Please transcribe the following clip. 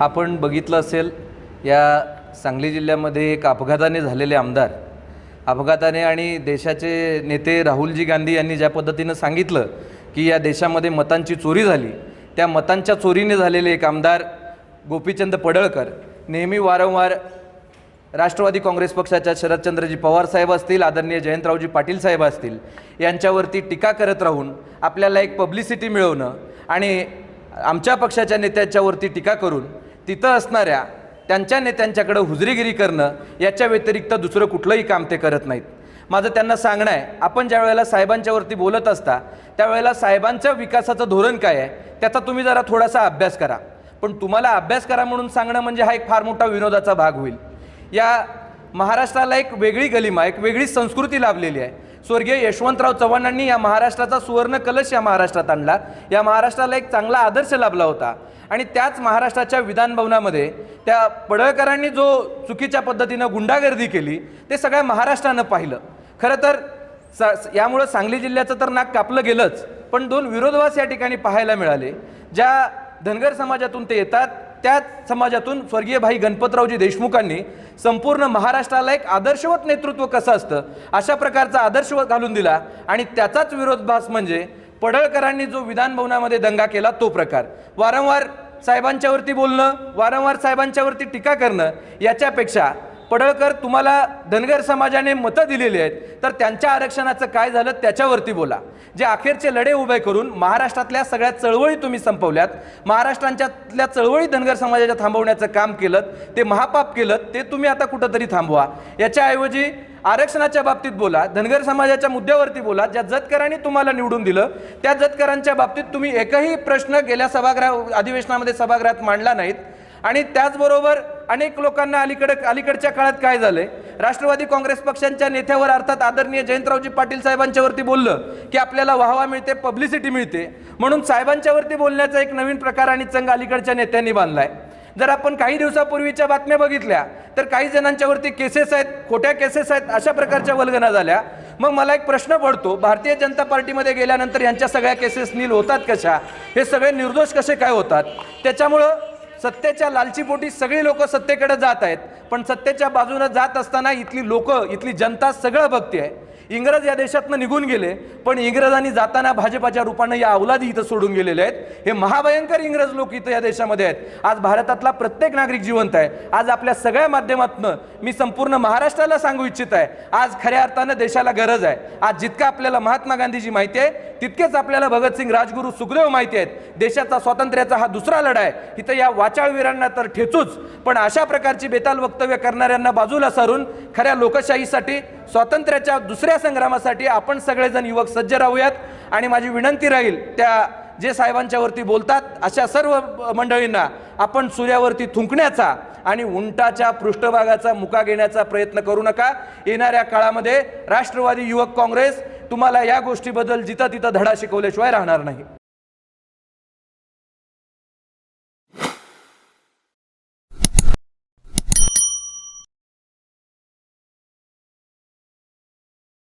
आपण बघितलं असेल या सांगली जिल्ह्यामध्ये एक अपघाताने झालेले आमदार. अपघाताने आणि देशाचे नेते राहुलजी गांधी यांनी ज्या पद्धतीनं सांगितलं की या देशामध्ये मतांची चोरी झाली त्या मतांच्या चोरीने झालेले एक आमदार गोपीचंद पडळकर नेहमी वारंवार राष्ट्रवादी काँग्रेस पक्षाच्या शरदचंद्रजी पवार साहेब असतील आदरणीय जयंतरावजी पाटील साहेब असतील यांच्यावरती टीका करत राहून आपल्याला एक पब्लिसिटी मिळवणं आणि आमच्या पक्षाच्या नेत्यांच्यावरती टीका करून तिथं असणाऱ्या त्यांच्या नेत्यांच्याकडं हुजरीगिरी करणं याच्या व्यतिरिक्त दुसरं कुठलंही काम ते करत नाहीत. माझं त्यांना सांगणं आहे आपण ज्या वेळेला साहेबांच्यावरती बोलत असता त्यावेळेला साहेबांच्या विकासाचं धोरण काय आहे त्याचा तुम्ही जरा थोडासा अभ्यास करा. पण तुम्हाला अभ्यास करा म्हणून सांगणं म्हणजे हा एक फार मोठा विनोदाचा भाग होईल. या महाराष्ट्राला एक वेगळी गलिमा एक वेगळी संस्कृती लाभलेली आहे. स्वर्गीय यशवंतराव चव्हाणांनी या महाराष्ट्राचा सुवर्ण कलश या महाराष्ट्रात आणला. या महाराष्ट्राला एक चांगला आदर्श लाभला होता. आणि त्याच महाराष्ट्राच्या विधानभवनामध्ये त्या पडळकरांनी जो चुकीच्या पद्धतीनं गुंडागर्दी केली ते सगळ्या महाराष्ट्रानं पाहिलं. खरं तर सा यामुळं सांगली जिल्ह्याचं तर नाक कापलं गेलंच पण दोन विरोधवास या ठिकाणी पाहायला मिळाले. ज्या धनगर समाजातून ते येतात त्याच समाजातून स्वर्गीय भाई गणपतरावजी देशमुखांनी संपूर्ण महाराष्ट्राला एक आदर्शवत नेतृत्व कसं असतं अशा प्रकारचा आदर्शवत घालून दिला. आणि त्याचाच विरोधभास म्हणजे पडळकरांनी जो विधानभवनामध्ये दंगा केला तो प्रकार. वारंवार साहेबांच्यावरती बोलणं वारंवार साहेबांच्यावरती टीका करणं याच्यापेक्षा पडळकर तुम्हाला धनगर समाजाने मतं दिलेली आहेत तर त्यांच्या आरक्षणाचं काय झालं त्याच्यावरती बोला. जे अखेरचे लढे उभे करून महाराष्ट्रातल्या सगळ्या चळवळी तुम्ही संपवल्यात महाराष्ट्रांच्यातल्या चळवळी धनगर समाजाच्या थांबवण्याचं काम केलं ते महापाप केलं ते तुम्ही आता कुठंतरी थांबवा. याच्याऐवजी आरक्षणाच्या बाबतीत बोला धनगर समाजाच्या मुद्द्यावरती बोला ज्या जतकरांनी तुम्हाला निवडून दिलं त्या जतकरांच्या बाबतीत तुम्ही एकही प्रश्न गेल्या सभागृह अधिवेशनामध्ये सभागृहात मांडला नाहीत. आणि त्याचबरोबर अनेक लोकांना अलीकडे अलीकडच्या काळात काय झालंय? राष्ट्रवादी काँग्रेस पक्षांच्या नेत्यावर अर्थात आदरणीय जयंतरावजी पाटील साहेबांच्यावरती बोललं की आपल्याला वाहवा मिळते पब्लिसिटी मिळते. म्हणून साहेबांच्यावरती बोलण्याचा एक नवीन प्रकार आणि चंग अलीकडच्या नेत्यांनी बांधलाय. जर आपण काही दिवसापूर्वीच्या बातम्या बघितल्या तर काही जणांच्यावरती केसेस आहेत खोट्या केसेस आहेत अशा प्रकारच्या वल्गना झाल्या. मग मला एक प्रश्न पडतो भारतीय जनता पार्टीमध्ये गेल्यानंतर यांच्या सगळ्या केसेस नील होतात कशा? हे सगळे निर्दोष कसे काय होतात? त्याच्यामुळं सत्तेच्या लालचीपोटी सगळी लोक सत्तेकडे जात आहेत. पण सत्तेच्या बाजूनं जात असताना इथली लोक इथली जनता सगळं बघते आहे इंग्रज या देशातनं निघून गेले पण इंग्रजांनी जाताना भाजपाच्या रूपानं या अवलादी इथं सोडून गेलेले आहेत. हे महाभयंकर इंग्रज लोक इथं या देशामध्ये आहेत. आज भारतातला प्रत्येक नागरिक जिवंत आहे. आज आपल्या सगळ्या माध्यमातून मी संपूर्ण महाराष्ट्राला सांगू इच्छित आहे. आज खऱ्या अर्थानं देशाला गरज आहे. आज जितकं आपल्याला महात्मा गांधीजी माहिती आहे तितकेच आपल्याला भगतसिंग राजगुरू सुखदेव माहिती आहेत. देशाचा स्वातंत्र्याचा हा दुसरा लढा आहे इथं या वाचाळवीरांना तर ठेचूच. पण अशा प्रकारची बेताल वक्तव्य करणाऱ्यांना बाजूला सारून खऱ्या लोकशाहीसाठी स्वातंत्र्याच्या दुसऱ्या संग्रामासाठी आपण सगळेजण युवक सज्ज राहूयात. आणि माझी विनंती राहील त्या जे साहेबांच्यावरती बोलतात अशा सर्व मंडळींना आपण सूर्यावरती थुंकण्याचा आणि उंटाच्या पृष्ठभागाचा मुका घेण्याचा प्रयत्न करू नका. येणाऱ्या काळामध्ये राष्ट्रवादी युवक काँग्रेस तुम्हाला या गोष्टीबद्दल जिथं तिथं धडा शिकवल्याशिवाय राहणार नाही.